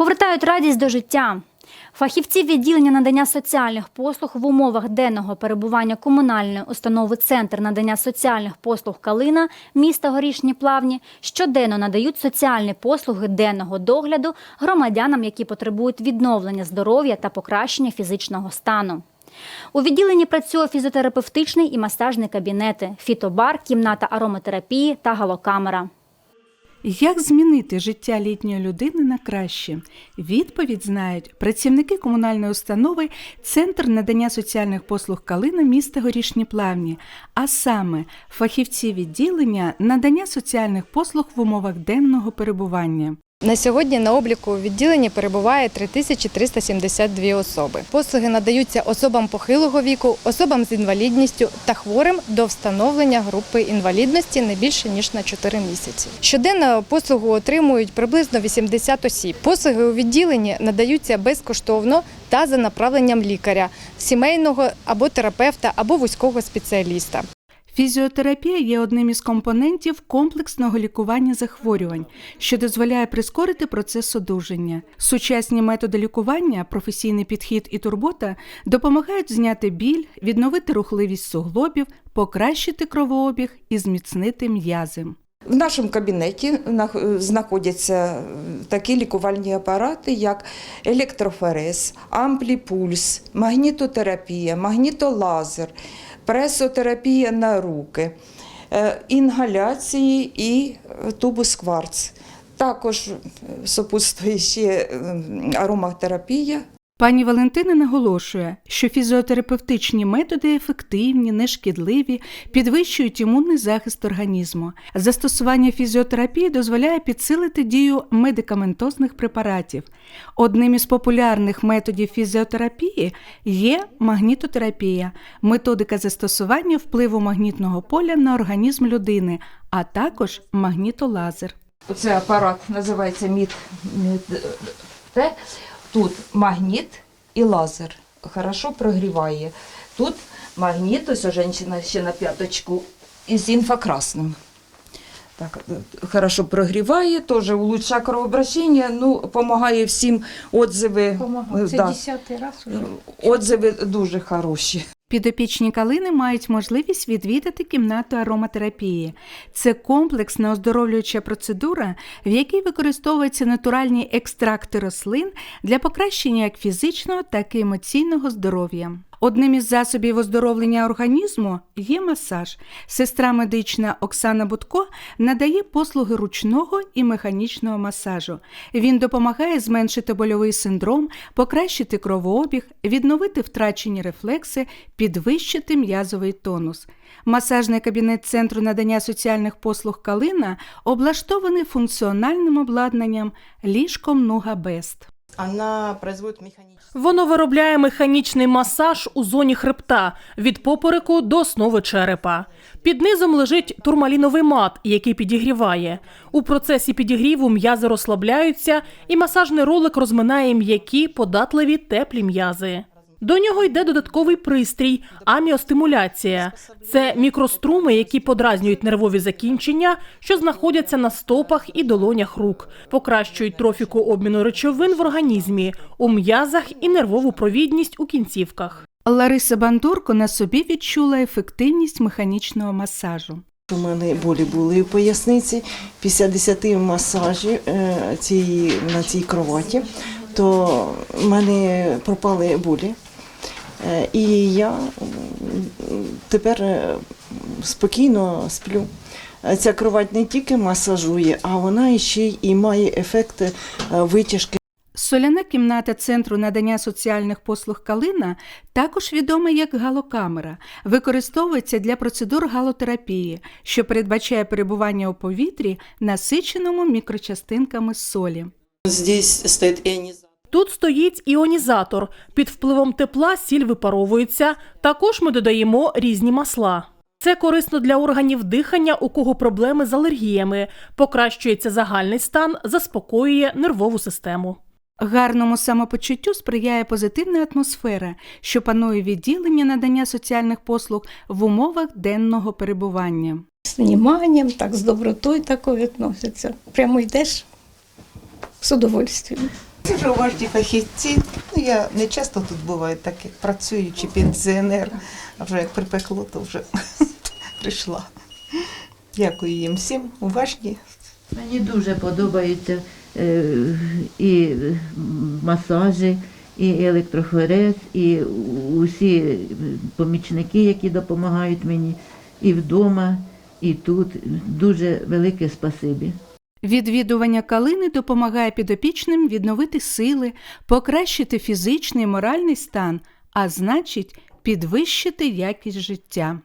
Повертають радість до життя. Фахівці відділення надання соціальних послуг в умовах денного перебування комунальної установи Центр надання соціальних послуг Калина міста Горішні Плавні щоденно надають соціальні послуги денного догляду громадянам, які потребують відновлення здоров'я та покращення фізичного стану. У відділенні працює фізіотерапевтичний і масажний кабінети, фітобар, кімната ароматерапії та галокамера. Як змінити життя літньої людини на краще? Відповідь знають працівники комунальної установи Центр надання соціальних послуг Калина міста Горішні Плавні, а саме фахівці відділення надання соціальних послуг в умовах денного перебування. На сьогодні на обліку у відділенні перебуває 3372 особи. Послуги надаються особам похилого віку, особам з інвалідністю та хворим до встановлення групи інвалідності не більше ніж на 4 місяці. Щоденно послугу отримують приблизно 80 осіб. Послуги у відділенні надаються безкоштовно та за направленням лікаря, сімейного або терапевта, або вузького спеціаліста. Фізіотерапія є одним із компонентів комплексного лікування захворювань, що дозволяє прискорити процес одужання. Сучасні методи лікування, професійний підхід і турбота допомагають зняти біль, відновити рухливість суглобів, покращити кровообіг і зміцнити м'язи. В нашому кабінеті знаходяться такі лікувальні апарати, як електрофорез, ампліпульс, магнітотерапія, магнітолазер, пресотерапія на руки, е, інгаляції і е, тубус кварц. Також супутствує ще ароматерапія, Пані Валентина наголошує, що фізіотерапевтичні методи ефективні, нешкідливі, підвищують імунний захист організму. Застосування фізіотерапії дозволяє підсилити дію медикаментозних препаратів. Одним із популярних методів фізіотерапії є магнітотерапія, методика застосування впливу магнітного поля на організм людини, а також магнітолазер. Оце апарат називається МІД. Тут магніт і лазер. Хорошо прогріває. Тут магніт, ось у жінка ще на п'яточку, із інфракрасним. Так, хорошо прогріває, теж улучшає кровообращення, ну, допомагає всім отзиви. Помогла. Це да, десятий раз уже. отзиви дуже хороші. Підопічні калини мають можливість відвідати кімнату ароматерапії. Це комплексна оздоровлююча процедура, в якій використовуються натуральні екстракти рослин для покращення як фізичного, так і емоційного здоров'я. Одним із засобів оздоровлення організму є масаж. Сестра медична Оксана Будко надає послуги ручного і механічного масажу. Він допомагає зменшити больовий синдром, покращити кровообіг, відновити втрачені рефлекси, підвищити м'язовий тонус. Масажний кабінет Центру надання соціальних послуг Калина облаштований функціональним обладнанням ліжком Нуга Бест. Воно виробляє механічний масаж у зоні хребта від попереку до основи черепа. Під низом лежить турмаліновий мат, який підігріває. У процесі підігріву м'язи розслабляються, і масажний ролик розминає м'які, податливі, теплі м'язи. До нього йде додатковий пристрій аміостимуляція. Це мікроструми, які подразнюють нервові закінчення, що знаходяться на стопах і долонях рук, покращують трофіку обміну речовин в організмі, у м'язах і нервову провідність у кінцівках. Лариса Бандурко на собі відчула ефективність механічного масажу. У мене болі були в поясниці після 10 масажів е, цієї, на цій кроваті, то в мене пропали болі. Е, І я тепер е, спокійно сплю. Ця кровать не тільки масажує, а вона ще й має ефект е, витяжки Соляна кімната Центру надання соціальних послуг Калина також відома як галокамера, використовується для процедур галотерапії, що передбачає перебування у повітрі, насиченому мікрочастинками солі. Здесь стоїть іонізатор. Тут стоїть іонізатор. Під впливом тепла сіль випаровується. Також ми додаємо різні масла. Це корисно для органів дихання, у кого проблеми з алергіями, покращується загальний стан, заспокоює нервову систему. Гарному самопочуттю сприяє позитивна атмосфера, що панує відділення надання соціальних послуг в умовах денного перебування. З вниманням, так, з добротою такою відносяться. Прямо йдеш з удовольствием. Дуже уважні фахівці. Ну, я не часто тут буваю, так як працюю чи пенсіонер, а вже як припекло, то вже прийшла. Дякую їм всім, уважні. Мені дуже подобаються е, і масажі, і електрофорез, і усі помічники, які допомагають мені і вдома, і тут. Дуже велике спасибі. Відвідування калини допомагає підопічним відновити сили, покращити фізичний і моральний стан, а значить, підвищити якість життя.